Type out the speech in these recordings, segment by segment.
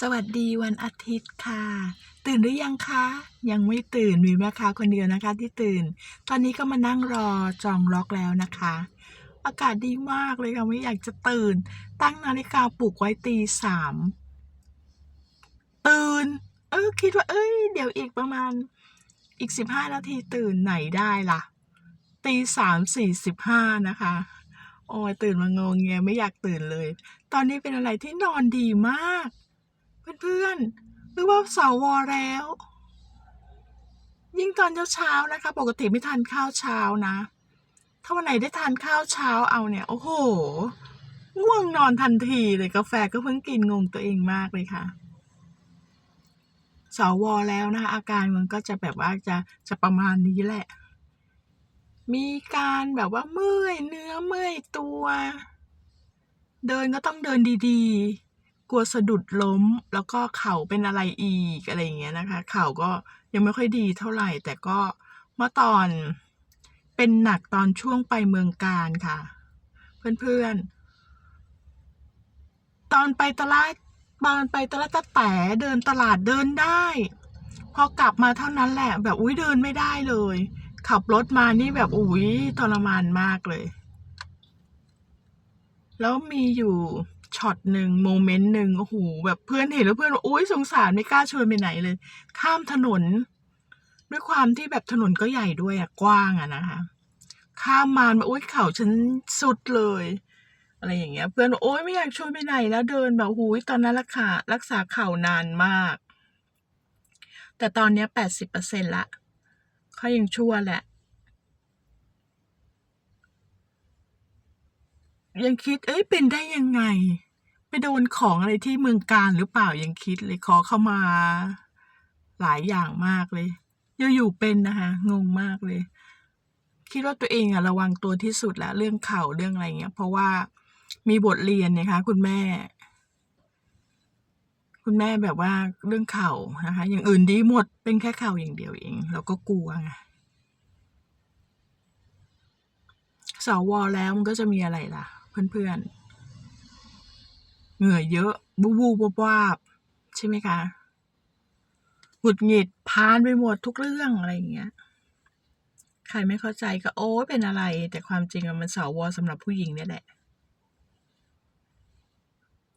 สวัสดีวันอาทิตย์ค่ะ ตื่นหรือยังคะ ยังไม่ตื่นมีแม่ค้าคนเดียวนะคะที่ตื่น ตอนนี้ก็มานั่งรอจองล็อกแล้วนะคะ อากาศดีมากเลยค่ะไม่อยากจะตื่น ตั้งนาฬิกาปลุกไว้ตีสามตื่น เออคิดว่า เอ้ย เดี๋ยวอีกประมาณ อีกสิบห้านาทีตื่นไหนได้ล่ะตีสามสี่สิบห้านะคะโอ้ยตื่นมางงเงียไม่อยากตื่นเลย ตอนนี้เป็นอะไรที่นอนดีมาก เพื่อนๆหรือว่าเสาวอแล้ว ยิ่งตอนเช้าๆนะคะ ปกติไม่ทานข้าวเช้านะ ถ้าวันไหนได้ทานข้าวเช้าเอาเนี่ย โอ้โหง่วงนอนทันทีเลยกาแฟก็เพิ่งกินงงตัวเองมากเลยค่ะสวแล้วนะคะอาการมันก็จะแบบว่าจะจะประมาณนี้แหละ มีการแบบว่าเมื่อยเนื้อเมื่อยตัว เดินก็ต้องเดินดีๆ กลัวสะดุดล้ม แล้วก็เข่าเป็นอะไรอีกอะไรอย่างเงี้ยนะคะ เข่าก็ยังไม่ค่อยดีเท่าไหร่ แต่ก็เมื่อตอนเป็นหนักตอนช่วงไปเมืองการค่ะ เพื่อนๆ ตอนไปตลาดตอนไปตลาดตะแต่เดินตลาดเดินได้ พอกลับมาเท่านั้นแหละ แบบอุ้ยเดินไม่ได้เลย ขับรถมานี่แบบอุ้ยทรมานมากเลย แล้วมีอยู่ ช็อตหนึ่งโมเมนต์หนึ่งโอ้โหแบบเพื่อนเห็นแล้วเพื่อนบอกอุ้ยสงสารไม่กล้าชวนไปไหนเลย ข้ามถนน ด้วยความที่แบบถนนก็ใหญ่ด้วยอะกว้างอะนะคะข้ามมาแบบโอ้ยเข่าฉันสุดเลย อะไรอย่างเงี้ย เพื่อนบอกโอ้ยไม่อยากชวนไปไหนแล้วเดินแบบหูยตอนนั้นรักษารักษาเข่านานมาก แต่ตอนเนี้แปดสิบเปอร์เซ็นละเขายังชั่วแหละ ยังคิด เอ้ยเป็นได้ยังไง ไปโดนของอะไรที่เมืองการหรือเปล่ายังคิดเลยขอเข้ามา หลายอย่างมากเลยอยู่ๆเป็นนะคะงงมากเลย คิดว่าตัวเองอะระวังตัวที่สุดแล้วเรื่องเข่าเรื่องอะไรเงี้ย เพราะว่ามีบทเรียนนะคะ คุณแม่ คุณแม่แบบว่าเรื่องเข่านะคะ อย่างอื่นดีหมดเป็นแค่เข่าอย่างเดียวเอง เราก็กลัวไงสวแล้วมันก็จะมีอะไรล่ะ เพื่อนๆ เหงื่อเยอะบูบูบวาบใช่ไหมคะหงุดหงิดพานไปหมดทุกเรื่องอะไรอย่างเงี้ย ใครไม่เข้าใจก็โอ้เป็นอะไร แต่ความจริงมันสาวสำหรับผู้หญิงเนี่ยแหละ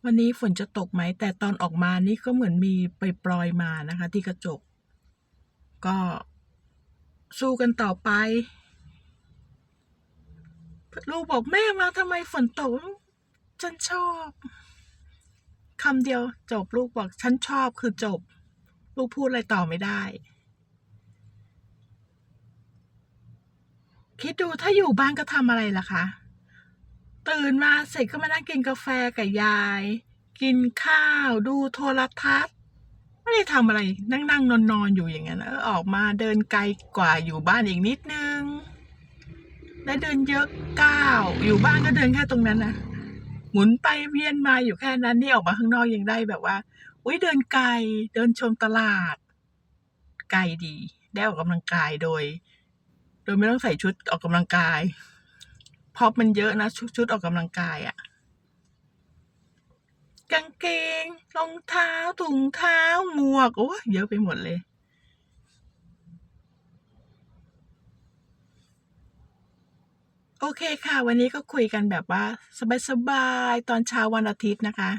วันนี้ฝนจะตกไหม แต่ตอนออกมานี่ก็เหมือนมีไปปลอยมานะคะ ที่กระจก ก็สู้กันต่อไป ลูกบอกแม่มาทำไมฝนตกฉันชอบคำเดียวจบลูกบอกฉันชอบคือจบ ลูกพูดอะไรต่อไม่ได้ คิดดูถ้าอยู่บ้านก็ทำอะไรล่ะคะตื่นมาเสร็จก็มานั่งกินกาแฟกับยาย กินข้าวดูโทรทัศน์ ไม่ได้ทำอะไรนั่งนั่งนอนนอนอยู่อย่างนั้นเออออกมาเดินไกลกว่าอยู่บ้านอีกนิดนึง และเดินเยอะก้าวอยู่บ้านก็เดินแค่ตรงนั้นนะหมุนไปเวียนมาอยู่แค่นั้นนี่ออกมาข้างนอกยังได้แบบว่าอุ้ยเดินไกลเดินชมตลาด ไกลดี ได้ออกกำลังกายโดย โดยไม่ต้องใส่ชุดออกกำลังกายเพราะมันเยอะนะชุดชุดออกกำลังกายอะกางเกงรองเท้าถุงเท้าหมวกโอ้ยเยอะไปหมดเลย โอเคค่ะ วันนี้ก็คุยกันแบบว่า สบายๆ ตอนเช้าวันอาทิตย์นะคะ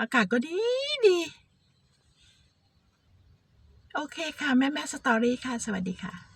อากาศก็ดีดี โอเคค่ะ แม่แม่สตอรี่ค่ะ สวัสดีค่ะ